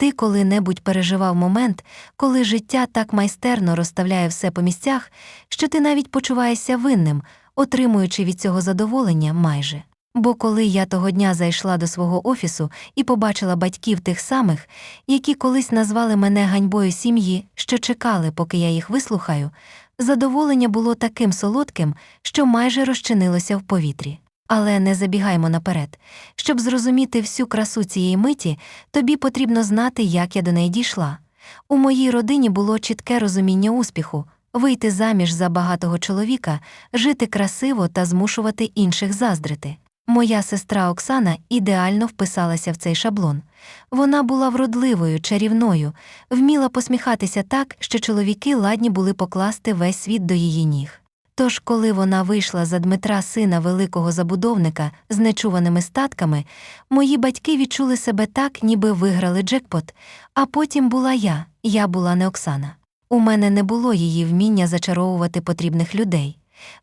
Ти коли-небудь переживав момент, коли життя так майстерно розставляє все по місцях, що ти навіть почуваєшся винним, отримуючи від цього задоволення майже. Бо коли я того дня зайшла до свого офісу і побачила батьків тих самих, які колись назвали мене ганьбою сім'ї, що чекали, поки я їх вислухаю, задоволення було таким солодким, що майже розчинилося в повітрі. Але не забігаймо наперед. Щоб зрозуміти всю красу цієї миті, тобі потрібно знати, як я до неї дійшла. У моїй родині було чітке розуміння успіху вийти заміж за багатого чоловіка, жити красиво та змушувати інших заздрити. Моя сестра Оксана ідеально вписалася в цей шаблон. Вона була вродливою, чарівною, вміла посміхатися так, що чоловіки ладні були покласти весь світ до її ніг. Тож, коли вона вийшла за Дмитра сина великого забудовника з нечуваними статками, мої батьки відчули себе так, ніби виграли джекпот, а потім була я, я була не Оксана. У мене не було її вміння зачаровувати потрібних людей.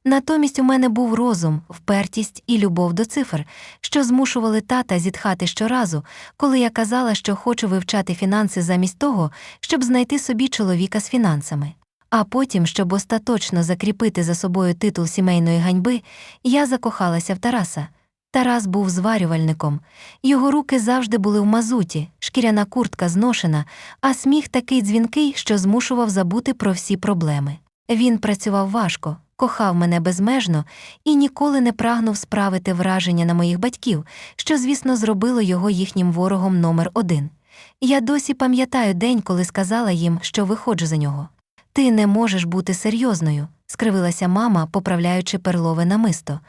Натомість у мене був розум, впертість і любов до цифр, що змушували тата зітхати щоразу, коли я казала, що хочу вивчати фінанси замість того, щоб знайти собі чоловіка з фінансами. А потім, щоб остаточно закріпити за собою титул сімейної ганьби, я закохалася в Тараса. Тарас був зварювальником. Його руки завжди були в мазуті, шкіряна куртка зношена, а сміх такий дзвінкий, що змушував забути про всі проблеми. Він працював важко, кохав мене безмежно і ніколи не прагнув справити враження на моїх батьків, що, звісно, зробило його їхнім ворогом номер один. Я досі пам'ятаю день, коли сказала їм, що виходжу за нього. Ти не можеш бути серйозною, скривилася мама, поправляючи перлове намисто.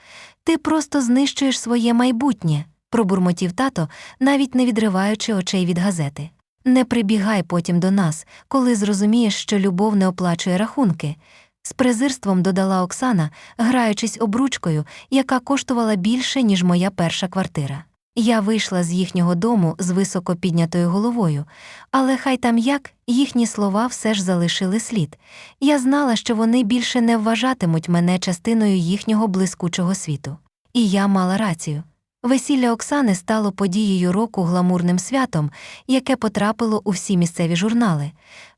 Ти просто знищуєш своє майбутнє, пробурмотів тато, навіть не відриваючи очей від газети. Не прибігай потім до нас, коли зрозумієш, що любов не оплачує рахунки. З презирством додала Оксана, граючись обручкою, яка коштувала більше, ніж моя перша квартира. Я вийшла з їхнього дому з високо піднятою головою, але хай там як, їхні слова все ж залишили слід. Я знала, що вони більше не вважатимуть мене частиною їхнього блискучого світу. І я мала рацію. Весілля Оксани стало подією року гламурним святом, яке потрапило у всі місцеві журнали.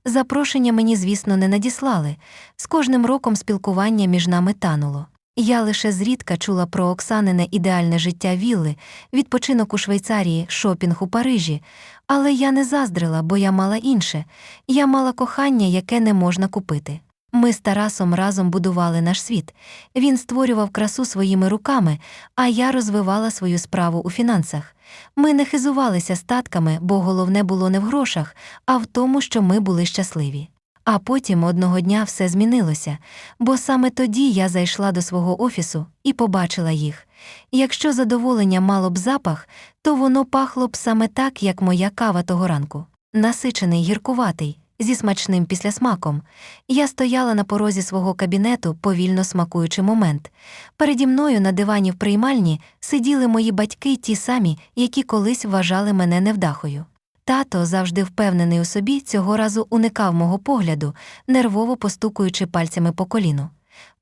Запрошення мені, звісно, не надіслали. З кожним роком спілкування між нами тануло. Я лише зрідка чула про Оксанине ідеальне життя вілли, відпочинок у Швейцарії, шопінг у Парижі, але я не заздрила, бо я мала інше я мала кохання, яке не можна купити. Ми з Тарасом разом будували наш світ. Він створював красу своїми руками, а я розвивала свою справу у фінансах. Ми не хизувалися статками, бо головне було не в грошах, а в тому, що ми були щасливі. А потім одного дня все змінилося, бо саме тоді я зайшла до свого офісу і побачила їх. Якщо задоволення мало б запах, то воно пахло б саме так, як моя кава того ранку. Насичений, гіркуватий, зі смачним післясмаком. Я стояла на порозі свого кабінету, повільно смакуючи момент. Переді мною на дивані в приймальні сиділи мої батьки, ті самі, які колись вважали мене невдахою. Тато, завжди впевнений у собі, цього разу уникав мого погляду, нервово постукуючи пальцями по коліну.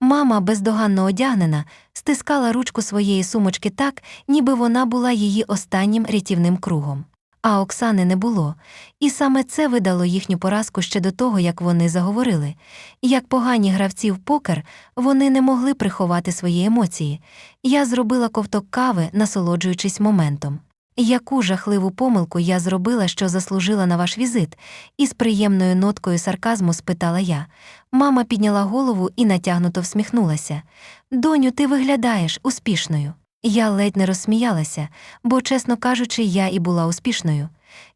Мама, бездоганно одягнена, стискала ручку своєї сумочки так, ніби вона була її останнім рятівним кругом. А Оксани не було, і саме це видало їхню поразку ще до того, як вони заговорили. Як погані гравці в покер, вони не могли приховати свої емоції. Я зробила ковток кави, насолоджуючись моментом. Яку жахливу помилку я зробила, що заслужила на ваш візит, і з приємною ноткою сарказму спитала я. Мама підняла голову і натягнуто всміхнулася. Доню, ти виглядаєш успішною. Я ледь не розсміялася, бо, чесно кажучи, я і була успішною.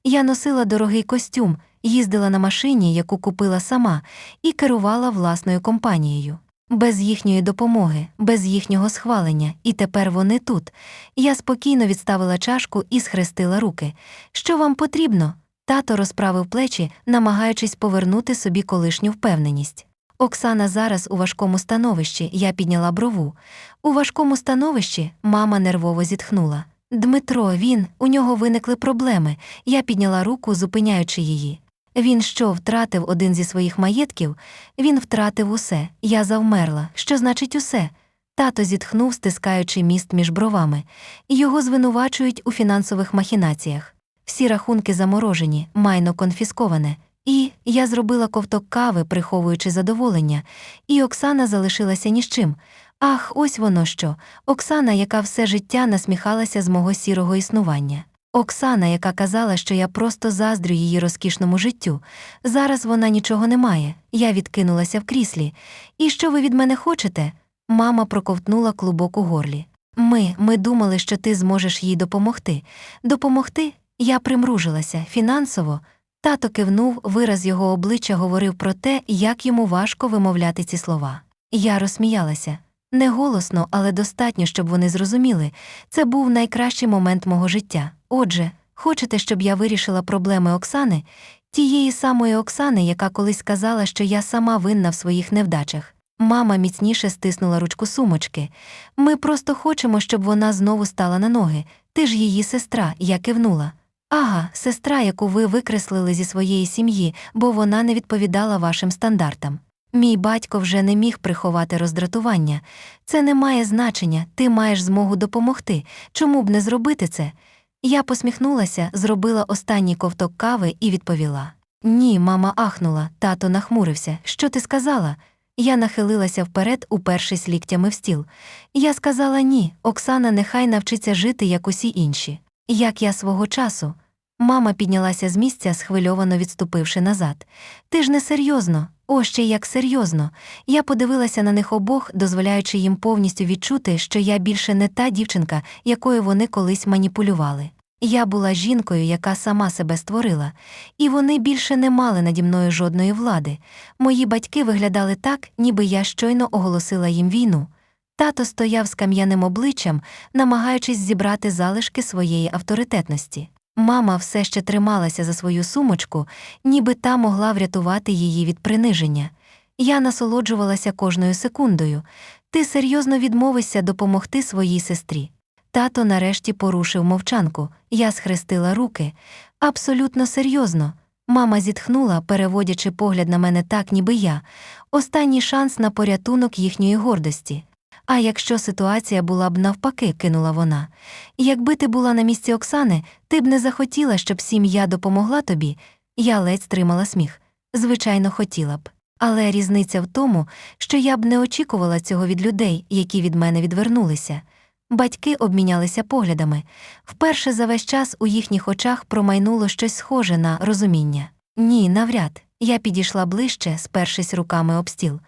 Я носила дорогий костюм, їздила на машині, яку купила сама, і керувала власною компанією. Без їхньої допомоги, без їхнього схвалення, і тепер вони тут. Я спокійно відставила чашку і схрестила руки. Що вам потрібно? Тато розправив плечі, намагаючись повернути собі колишню впевненість. Оксана зараз у важкому становищі, я підняла брову. У важкому становищі мама нервово зітхнула. Дмитро, він, у нього виникли проблеми. Я підняла руку, зупиняючи її. Він що, втратив один зі своїх маєтків? Він втратив усе. Я завмерла. Що значить усе? Тато зітхнув, стискаючи міст між бровами. Його звинувачують у фінансових махінаціях. всі рахунки заморожені, майно конфісковане. І я зробила ковток кави, приховуючи задоволення, і Оксана залишилася ні з чим. Ах, ось воно що. Оксана, яка все життя насміхалася з мого сірого існування. Оксана, яка казала, що я просто заздрю її розкішному життю. Зараз вона нічого не має. Я відкинулася в кріслі. І що ви від мене хочете? Мама проковтнула клубок у горлі. Ми, ми думали, що ти зможеш їй допомогти. Допомогти? Я примружилася фінансово. Тато кивнув, вираз його обличчя говорив про те, як йому важко вимовляти ці слова. Я розсміялася. Не голосно, але достатньо, щоб вони зрозуміли. Це був найкращий момент мого життя. Отже, хочете, щоб я вирішила проблеми Оксани, тієї самої Оксани, яка колись сказала, що я сама винна в своїх невдачах. Мама міцніше стиснула ручку сумочки. Ми просто хочемо, щоб вона знову стала на ноги. Ти ж її сестра, я кивнула. Ага, сестра, яку ви викреслили зі своєї сім'ї, бо вона не відповідала вашим стандартам. Мій батько вже не міг приховати роздратування. Це не має значення, ти маєш змогу допомогти. Чому б не зробити це? Я посміхнулася, зробила останній ковток кави і відповіла. Ні, мама ахнула, тато нахмурився. Що ти сказала? Я нахилилася вперед, упершись ліктями в стіл. Я сказала ні, Оксана нехай навчиться жити, як усі інші. Як я свого часу. Мама піднялася з місця, схвильовано відступивши назад. Ти ж не серйозно, о, ще як серйозно. Я подивилася на них обох, дозволяючи їм повністю відчути, що я більше не та дівчинка, якою вони колись маніпулювали. Я була жінкою, яка сама себе створила, і вони більше не мали наді мною жодної влади. Мої батьки виглядали так, ніби я щойно оголосила їм війну. Тато стояв з кам'яним обличчям, намагаючись зібрати залишки своєї авторитетності. Мама все ще трималася за свою сумочку, ніби та могла врятувати її від приниження. Я насолоджувалася кожною секундою. Ти серйозно відмовишся допомогти своїй сестрі. Тато нарешті порушив мовчанку. Я схрестила руки. Абсолютно серйозно. Мама зітхнула, переводячи погляд на мене так, ніби я. Останній шанс на порятунок їхньої гордості. А якщо ситуація була б навпаки, кинула вона. Якби ти була на місці Оксани, ти б не захотіла, щоб сім'я допомогла тобі. Я ледь стримала сміх. Звичайно, хотіла б. Але різниця в тому, що я б не очікувала цього від людей, які від мене відвернулися. Батьки обмінялися поглядами. Вперше за весь час у їхніх очах промайнуло щось схоже на розуміння. Ні, навряд. Я підійшла ближче, спершись руками об стіл.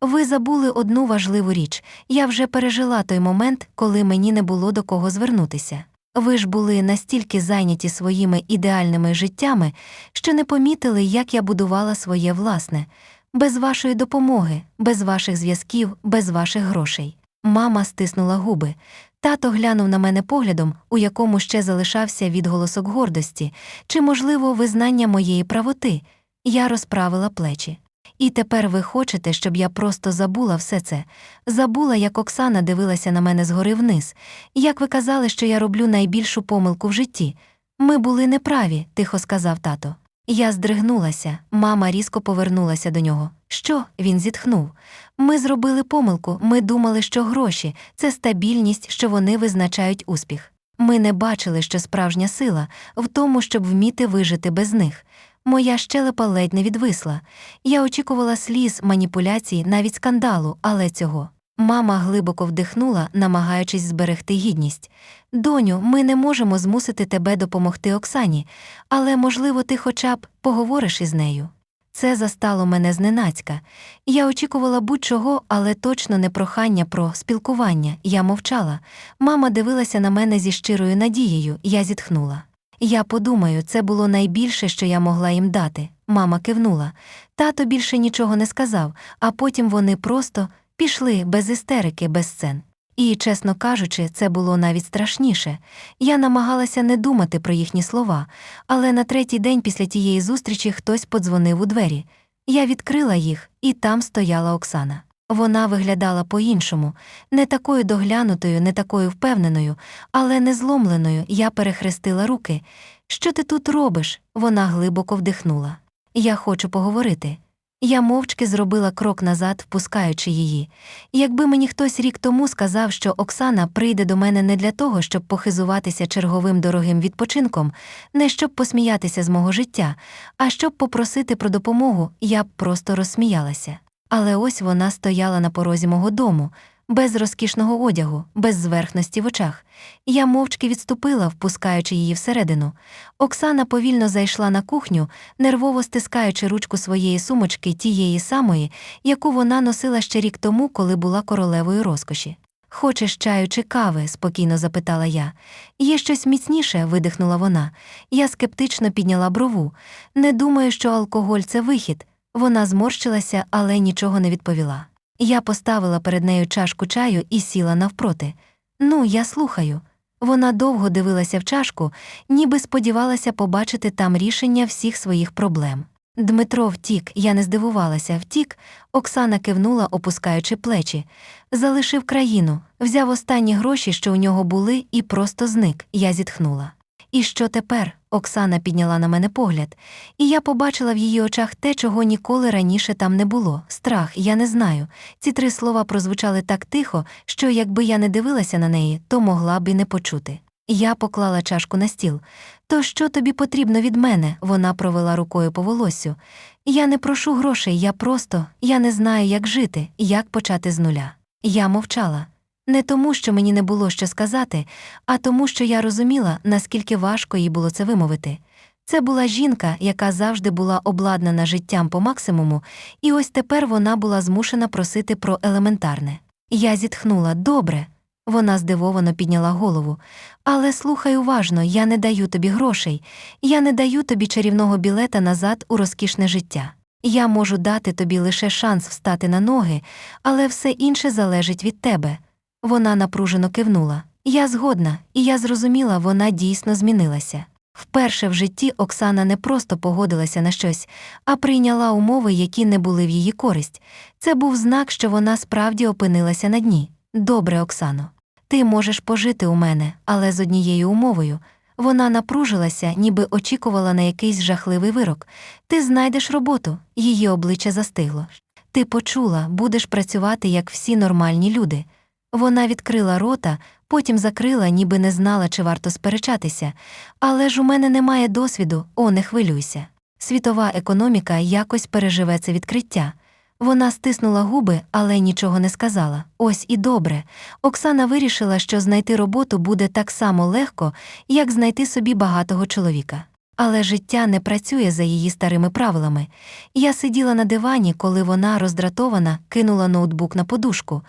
Ви забули одну важливу річ. Я вже пережила той момент, коли мені не було до кого звернутися. Ви ж були настільки зайняті своїми ідеальними життями, що не помітили, як я будувала своє власне, без вашої допомоги, без ваших зв'язків, без ваших грошей. Мама стиснула губи. Тато глянув на мене поглядом, у якому ще залишався відголосок гордості, чи, можливо, визнання моєї правоти. Я розправила плечі. І тепер ви хочете, щоб я просто забула все це, забула, як Оксана дивилася на мене згори вниз, як ви казали, що я роблю найбільшу помилку в житті. Ми були неправі, тихо сказав тато. Я здригнулася, мама різко повернулася до нього. Що? Він зітхнув. Ми зробили помилку, ми думали, що гроші це стабільність, що вони визначають успіх. Ми не бачили, що справжня сила в тому, щоб вміти вижити без них. Моя щелепа ледь не відвисла. Я очікувала сліз, маніпуляцій, навіть скандалу, але цього. Мама глибоко вдихнула, намагаючись зберегти гідність. Доню, ми не можемо змусити тебе допомогти Оксані, але, можливо, ти хоча б поговориш із нею. Це застало мене зненацька. Я очікувала будь-чого, але точно не прохання про спілкування. Я мовчала. Мама дивилася на мене зі щирою надією, я зітхнула. Я подумаю, це було найбільше, що я могла їм дати. Мама кивнула. Тато більше нічого не сказав, а потім вони просто пішли без істерики, без сцен. І, чесно кажучи, це було навіть страшніше. Я намагалася не думати про їхні слова, але на третій день після тієї зустрічі хтось подзвонив у двері. Я відкрила їх, і там стояла Оксана. Вона виглядала по-іншому, не такою доглянутою, не такою впевненою, але не зломленою. Я перехрестила руки. Що ти тут робиш? Вона глибоко вдихнула. Я хочу поговорити. Я мовчки зробила крок назад, впускаючи її. Якби мені хтось рік тому сказав, що Оксана прийде до мене не для того, щоб похизуватися черговим дорогим відпочинком, не щоб посміятися з мого життя, а щоб попросити про допомогу, я б просто розсміялася. Але ось вона стояла на порозі мого дому, без розкішного одягу, без зверхності в очах. Я мовчки відступила, впускаючи її всередину. Оксана повільно зайшла на кухню, нервово стискаючи ручку своєї сумочки тієї самої, яку вона носила ще рік тому, коли була королевою розкоші. Хочеш чаю чи кави? спокійно запитала я. Є щось міцніше, видихнула вона. Я скептично підняла брову. Не думаю, що алкоголь це вихід. Вона зморщилася, але нічого не відповіла. Я поставила перед нею чашку чаю і сіла навпроти. Ну, я слухаю. Вона довго дивилася в чашку, ніби сподівалася побачити там рішення всіх своїх проблем. Дмитро втік, я не здивувалася, втік. Оксана кивнула, опускаючи плечі. Залишив країну, взяв останні гроші, що у нього були, і просто зник. Я зітхнула. І що тепер? Оксана підняла на мене погляд, і я побачила в її очах те, чого ніколи раніше там не було. Страх, я не знаю. Ці три слова прозвучали так тихо, що якби я не дивилася на неї, то могла б і не почути. Я поклала чашку на стіл. То що тобі потрібно від мене? Вона провела рукою по волоссю. Я не прошу грошей, я просто, я не знаю, як жити, як почати з нуля. Я мовчала. Не тому, що мені не було що сказати, а тому, що я розуміла, наскільки важко їй було це вимовити. Це була жінка, яка завжди була обладнана життям по максимуму, і ось тепер вона була змушена просити про елементарне. Я зітхнула добре. Вона здивовано підняла голову. Але слухай уважно, я не даю тобі грошей, я не даю тобі чарівного білета назад у розкішне життя. Я можу дати тобі лише шанс встати на ноги, але все інше залежить від тебе. Вона напружено кивнула. Я згодна, і я зрозуміла, вона дійсно змінилася. Вперше в житті Оксана не просто погодилася на щось, а прийняла умови, які не були в її користь. Це був знак, що вона справді опинилася на дні. Добре, Оксано. Ти можеш пожити у мене, але з однією умовою. Вона напружилася, ніби очікувала на якийсь жахливий вирок. Ти знайдеш роботу, її обличчя застигло. Ти почула, будеш працювати, як всі нормальні люди. Вона відкрила рота, потім закрила, ніби не знала, чи варто сперечатися. Але ж у мене немає досвіду, о, не хвилюйся. Світова економіка якось переживе це відкриття. Вона стиснула губи, але нічого не сказала. Ось і добре. Оксана вирішила, що знайти роботу буде так само легко, як знайти собі багатого чоловіка. Але життя не працює за її старими правилами. Я сиділа на дивані, коли вона, роздратована, кинула ноутбук на подушку.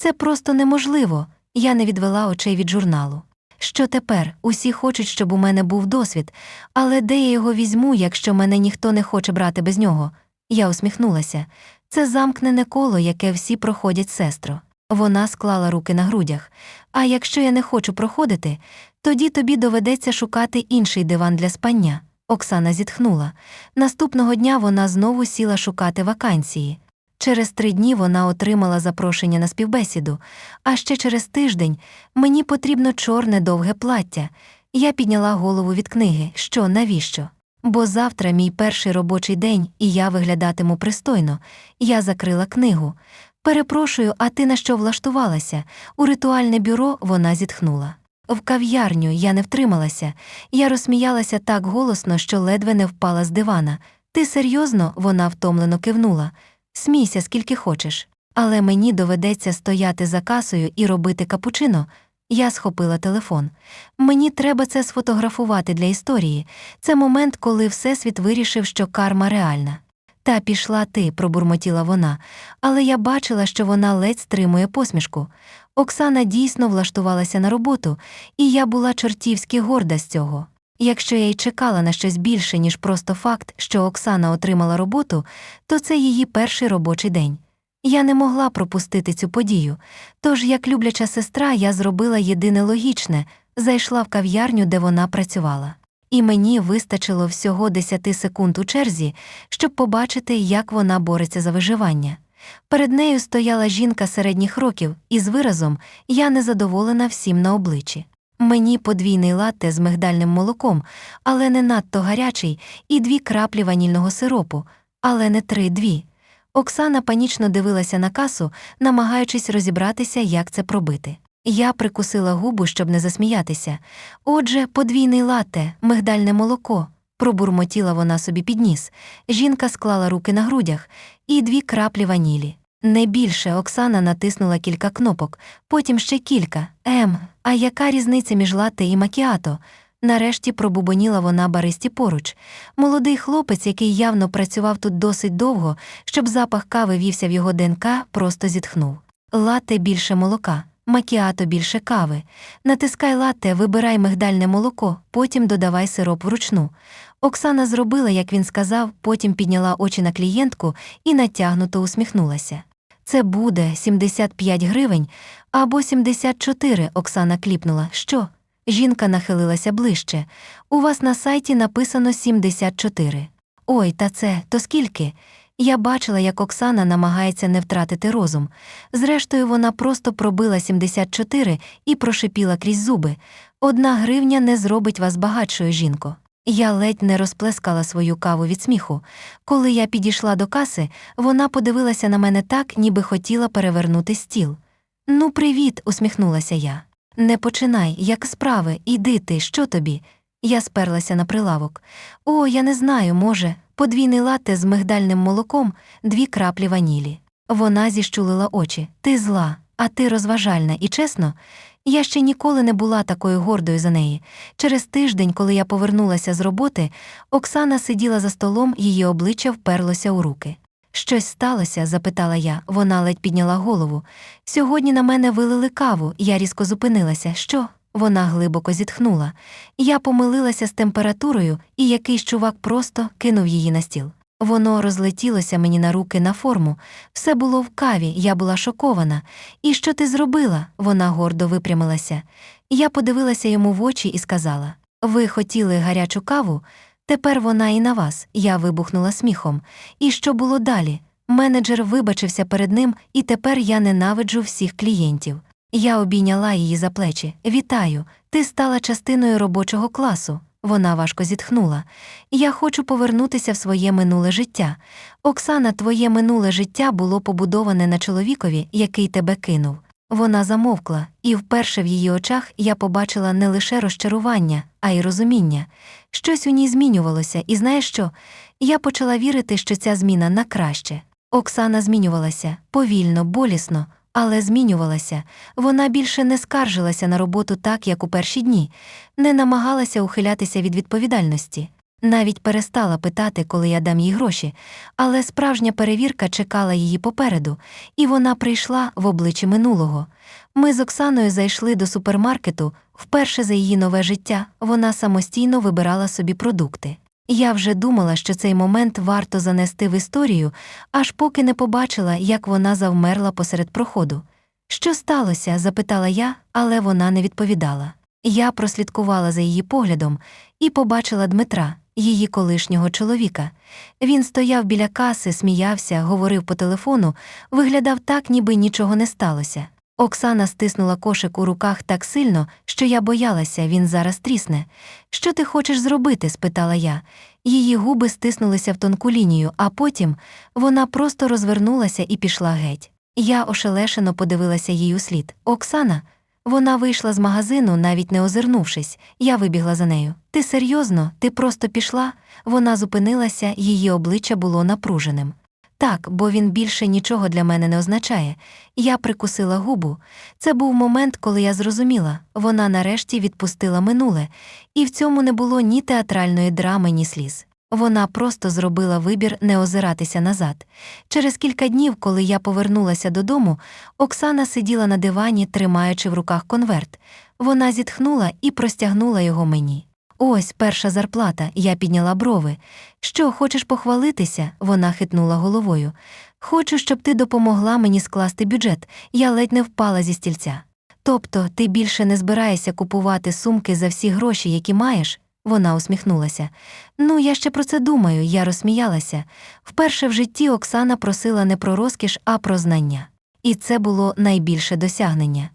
Це просто неможливо. Я не відвела очей від журналу. Що тепер? Усі хочуть, щоб у мене був досвід, але де я його візьму, якщо мене ніхто не хоче брати без нього? Я усміхнулася. Це замкнене коло, яке всі проходять, сестро. Вона склала руки на грудях. А якщо я не хочу проходити, тоді тобі доведеться шукати інший диван для спання. Оксана зітхнула. Наступного дня вона знову сіла шукати вакансії. Через три дні вона отримала запрошення на співбесіду, а ще через тиждень мені потрібно чорне довге плаття. Я підняла голову від книги. Що, навіщо? Бо завтра мій перший робочий день, і я виглядатиму пристойно. Я закрила книгу. Перепрошую, а ти на що влаштувалася? У ритуальне бюро вона зітхнула. В кав'ярню я не втрималася. Я розсміялася так голосно, що ледве не впала з дивана. Ти серйозно? вона втомлено кивнула. Смійся, скільки хочеш. Але мені доведеться стояти за касою і робити капучино. Я схопила телефон. Мені треба це сфотографувати для історії. Це момент, коли Всесвіт вирішив, що карма реальна. Та пішла ти, пробурмотіла вона, але я бачила, що вона ледь стримує посмішку. Оксана дійсно влаштувалася на роботу, і я була чортівськи горда з цього. Якщо я й чекала на щось більше, ніж просто факт, що Оксана отримала роботу, то це її перший робочий день. Я не могла пропустити цю подію, тож, як любляча сестра, я зробила єдине логічне зайшла в кав'ярню, де вона працювала. І мені вистачило всього 10 секунд у черзі, щоб побачити, як вона бореться за виживання. Перед нею стояла жінка середніх років, і з виразом я незадоволена всім на обличчі. Мені подвійний латте з мигдальним молоком, але не надто гарячий, і дві краплі ванільного сиропу, але не три-дві. Оксана панічно дивилася на касу, намагаючись розібратися, як це пробити. Я прикусила губу, щоб не засміятися. Отже, подвійний латте, мигдальне молоко. Пробурмотіла вона собі під ніс. Жінка склала руки на грудях і дві краплі ванілі. Не більше Оксана натиснула кілька кнопок, потім ще кілька. Ем, а яка різниця між латте і макіато? Нарешті пробубоніла вона баристі поруч. Молодий хлопець, який явно працював тут досить довго, щоб запах кави вівся в його ДНК, просто зітхнув. Латте більше молока, макіато більше кави. Натискай латте, вибирай мигдальне молоко, потім додавай сироп вручну. Оксана зробила, як він сказав, потім підняла очі на клієнтку і натягнуто усміхнулася. Це буде 75 гривень або 74, Оксана кліпнула. Що? Жінка нахилилася ближче. У вас на сайті написано 74. Ой, та це, то скільки? Я бачила, як Оксана намагається не втратити розум. Зрештою, вона просто пробила 74 і прошипіла крізь зуби. Одна гривня не зробить вас багатшою, жінко. Я ледь не розплескала свою каву від сміху. Коли я підійшла до каси, вона подивилася на мене так, ніби хотіла перевернути стіл. Ну, привіт, усміхнулася я. Не починай, як справи, іди ти, що тобі? Я сперлася на прилавок. О, я не знаю, може, подвійний латте з мигдальним молоком, дві краплі ванілі. Вона зіщулила очі. Ти зла, а ти розважальна, і чесно, я ще ніколи не була такою гордою за неї. Через тиждень, коли я повернулася з роботи, Оксана сиділа за столом, її обличчя вперлося у руки. Щось сталося? запитала я. Вона ледь підняла голову. Сьогодні на мене вилили каву, я різко зупинилася. Що? Вона глибоко зітхнула. Я помилилася з температурою, і якийсь чувак просто кинув її на стіл. Воно розлетілося мені на руки на форму. Все було в каві, я була шокована. І що ти зробила? Вона гордо випрямилася. Я подивилася йому в очі і сказала: Ви хотіли гарячу каву? Тепер вона і на вас. Я вибухнула сміхом. І що було далі? Менеджер вибачився перед ним, і тепер я ненавиджу всіх клієнтів. Я обійняла її за плечі. Вітаю, ти стала частиною робочого класу. Вона важко зітхнула. Я хочу повернутися в своє минуле життя. Оксана, твоє минуле життя було побудоване на чоловікові, який тебе кинув. Вона замовкла, і вперше в її очах я побачила не лише розчарування, а й розуміння. Щось у ній змінювалося, і знаєш що? Я почала вірити, що ця зміна на краще. Оксана змінювалася повільно, болісно, але змінювалася. Вона більше не скаржилася на роботу так, як у перші дні, не намагалася ухилятися від відповідальності. Навіть перестала питати, коли я дам їй гроші, але справжня перевірка чекала її попереду, і вона прийшла в обличчі минулого. Ми з Оксаною зайшли до супермаркету, вперше за її нове життя вона самостійно вибирала собі продукти. Я вже думала, що цей момент варто занести в історію, аж поки не побачила, як вона завмерла посеред проходу. Що сталося? запитала я, але вона не відповідала. Я прослідкувала за її поглядом і побачила Дмитра, її колишнього чоловіка. Він стояв біля каси, сміявся, говорив по телефону, виглядав так, ніби нічого не сталося. Оксана стиснула кошик у руках так сильно, що я боялася, він зараз трісне. Що ти хочеш зробити? спитала я. Її губи стиснулися в тонку лінію, а потім вона просто розвернулася і пішла геть. Я ошелешено подивилася їй у слід. Оксана. Вона вийшла з магазину, навіть не озирнувшись. Я вибігла за нею. Ти серйозно? Ти просто пішла? Вона зупинилася, її обличчя було напруженим. Так, бо він більше нічого для мене не означає. Я прикусила губу. Це був момент, коли я зрозуміла, вона нарешті відпустила минуле, і в цьому не було ні театральної драми, ні сліз. Вона просто зробила вибір не озиратися назад. Через кілька днів, коли я повернулася додому, Оксана сиділа на дивані, тримаючи в руках конверт. Вона зітхнула і простягнула його мені. Ось перша зарплата, я підняла брови. Що, хочеш похвалитися? Вона хитнула головою. Хочу, щоб ти допомогла мені скласти бюджет. Я ледь не впала зі стільця. Тобто, ти більше не збираєшся купувати сумки за всі гроші, які маєш? Вона усміхнулася. Ну, я ще про це думаю, я розсміялася. Вперше в житті Оксана просила не про розкіш, а про знання. І це було найбільше досягнення.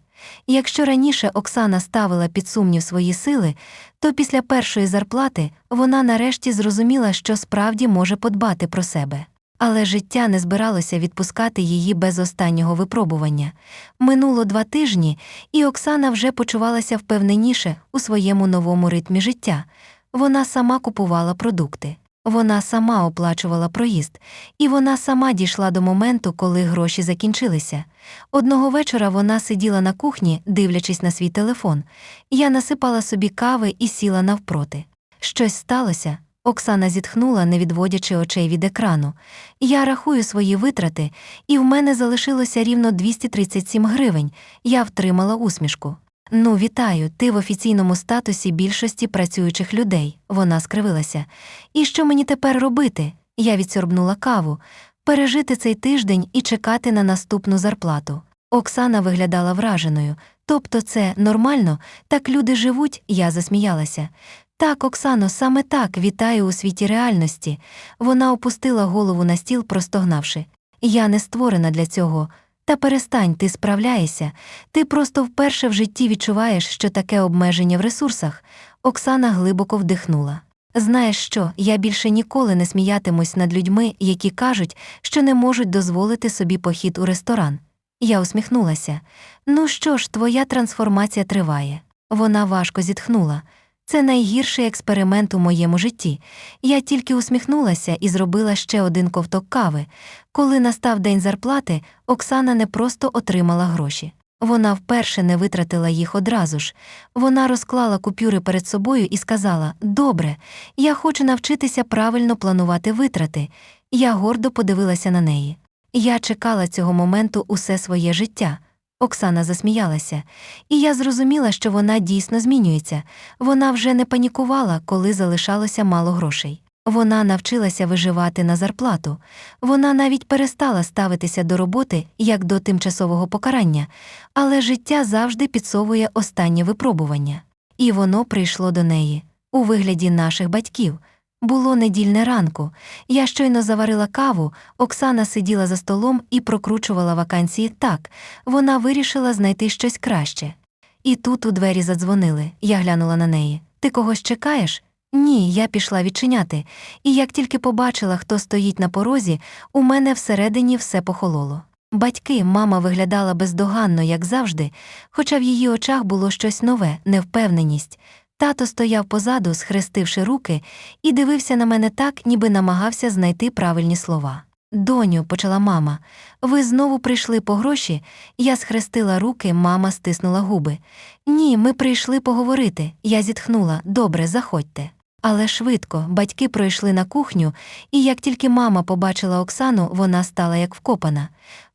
Якщо раніше Оксана ставила під сумнів свої сили, то після першої зарплати вона нарешті зрозуміла, що справді може подбати про себе. Але життя не збиралося відпускати її без останнього випробування. Минуло два тижні, і Оксана вже почувалася впевненіше у своєму новому ритмі життя. Вона сама купувала продукти, вона сама оплачувала проїзд, і вона сама дійшла до моменту, коли гроші закінчилися. Одного вечора вона сиділа на кухні, дивлячись на свій телефон. Я насипала собі кави і сіла навпроти. Щось сталося. Оксана зітхнула, не відводячи очей від екрану. Я рахую свої витрати, і в мене залишилося рівно 237 гривень. Я втримала усмішку. Ну, вітаю, ти в офіційному статусі більшості працюючих людей, вона скривилася. І що мені тепер робити? Я відсорбнула каву, пережити цей тиждень і чекати на наступну зарплату. Оксана виглядала враженою. Тобто це нормально, так люди живуть, я засміялася. Так, Оксано, саме так вітаю у світі реальності. Вона опустила голову на стіл, простогнавши. Я не створена для цього. Та перестань, ти справляєшся. Ти просто вперше в житті відчуваєш, що таке обмеження в ресурсах. Оксана глибоко вдихнула. Знаєш що, я більше ніколи не сміятимусь над людьми, які кажуть, що не можуть дозволити собі похід у ресторан. Я усміхнулася. Ну що ж, твоя трансформація триває. Вона важко зітхнула. Це найгірший експеримент у моєму житті. Я тільки усміхнулася і зробила ще один ковток кави. Коли настав день зарплати, Оксана не просто отримала гроші. Вона вперше не витратила їх одразу ж. Вона розклала купюри перед собою і сказала: Добре, я хочу навчитися правильно планувати витрати. Я гордо подивилася на неї. Я чекала цього моменту усе своє життя. Оксана засміялася, і я зрозуміла, що вона дійсно змінюється. Вона вже не панікувала, коли залишалося мало грошей. Вона навчилася виживати на зарплату. Вона навіть перестала ставитися до роботи як до тимчасового покарання, але життя завжди підсовує останнє випробування. І воно прийшло до неї у вигляді наших батьків. Було недільне ранку. Я щойно заварила каву, Оксана сиділа за столом і прокручувала вакансії так. Вона вирішила знайти щось краще. І тут у двері задзвонили. Я глянула на неї. Ти когось чекаєш? Ні, я пішла відчиняти. І як тільки побачила, хто стоїть на порозі, у мене всередині все похололо. Батьки, мама виглядала бездоганно, як завжди, хоча в її очах було щось нове, невпевненість. Тато стояв позаду, схрестивши руки, і дивився на мене так, ніби намагався знайти правильні слова. Доню, почала мама, ви знову прийшли по гроші. Я схрестила руки, мама стиснула губи. Ні, ми прийшли поговорити. Я зітхнула. Добре, заходьте. Але швидко батьки пройшли на кухню, і як тільки мама побачила Оксану, вона стала як вкопана.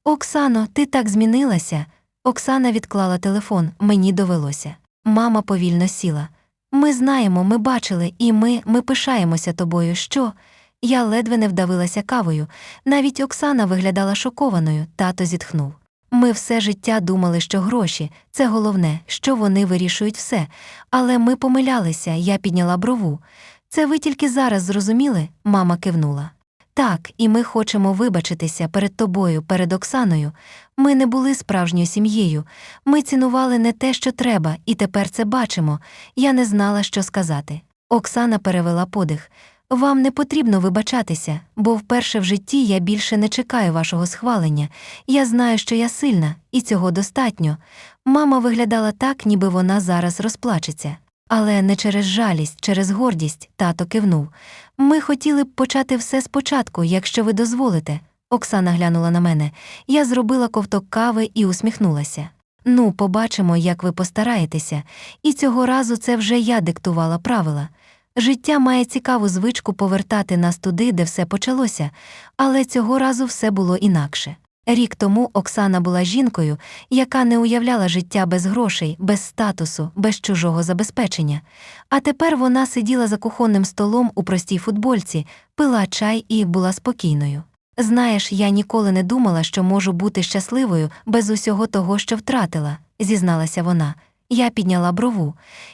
Оксано, ти так змінилася. Оксана відклала телефон, мені довелося. Мама повільно сіла. Ми знаємо, ми бачили, і ми, ми пишаємося тобою. Що? Я ледве не вдавилася кавою. Навіть Оксана виглядала шокованою, тато зітхнув. Ми все життя думали, що гроші це головне, що вони вирішують все. Але ми помилялися, я підняла брову. Це ви тільки зараз зрозуміли? Мама кивнула. Так, і ми хочемо вибачитися перед тобою, перед Оксаною. Ми не були справжньою сім'єю. Ми цінували не те, що треба, і тепер це бачимо. Я не знала, що сказати. Оксана перевела подих. Вам не потрібно вибачатися, бо вперше в житті я більше не чекаю вашого схвалення. Я знаю, що я сильна, і цього достатньо. Мама виглядала так, ніби вона зараз розплачеться. Але не через жалість, через гордість, тато кивнув. Ми хотіли б почати все спочатку, якщо ви дозволите. Оксана глянула на мене. Я зробила ковток кави і усміхнулася. Ну, побачимо, як ви постараєтеся, і цього разу це вже я диктувала правила. Життя має цікаву звичку повертати нас туди, де все почалося, але цього разу все було інакше. Рік тому Оксана була жінкою, яка не уявляла життя без грошей, без статусу, без чужого забезпечення. А тепер вона сиділа за кухонним столом у простій футбольці, пила чай і була спокійною. Знаєш, я ніколи не думала, що можу бути щасливою без усього того, що втратила, зізналася вона. Я підняла брову.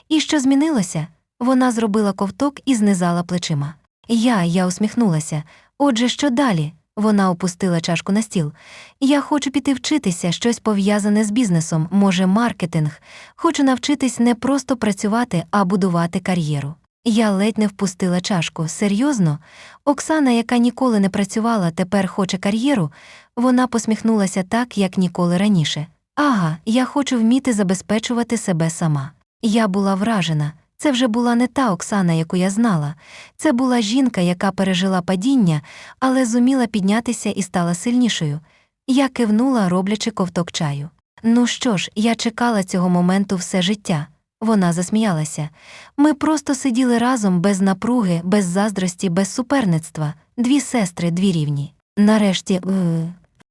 І що змінилося? Вона зробила ковток і знизала плечима. Я, я усміхнулася. Отже, що далі? Вона опустила чашку на стіл. Я хочу піти вчитися, щось пов'язане з бізнесом, може, маркетинг. Хочу навчитись не просто працювати, а будувати кар'єру. Я ледь не впустила чашку. Серйозно? Оксана, яка ніколи не працювала, тепер хоче кар'єру, вона посміхнулася так, як ніколи раніше. Ага, я хочу вміти забезпечувати себе сама. Я була вражена. Це вже була не та Оксана, яку я знала. Це була жінка, яка пережила падіння, але зуміла піднятися і стала сильнішою. Я кивнула, роблячи ковток чаю. Ну що ж, я чекала цього моменту все життя. Вона засміялася. Ми просто сиділи разом без напруги, без заздрості, без суперництва, дві сестри, дві рівні. Нарешті, е,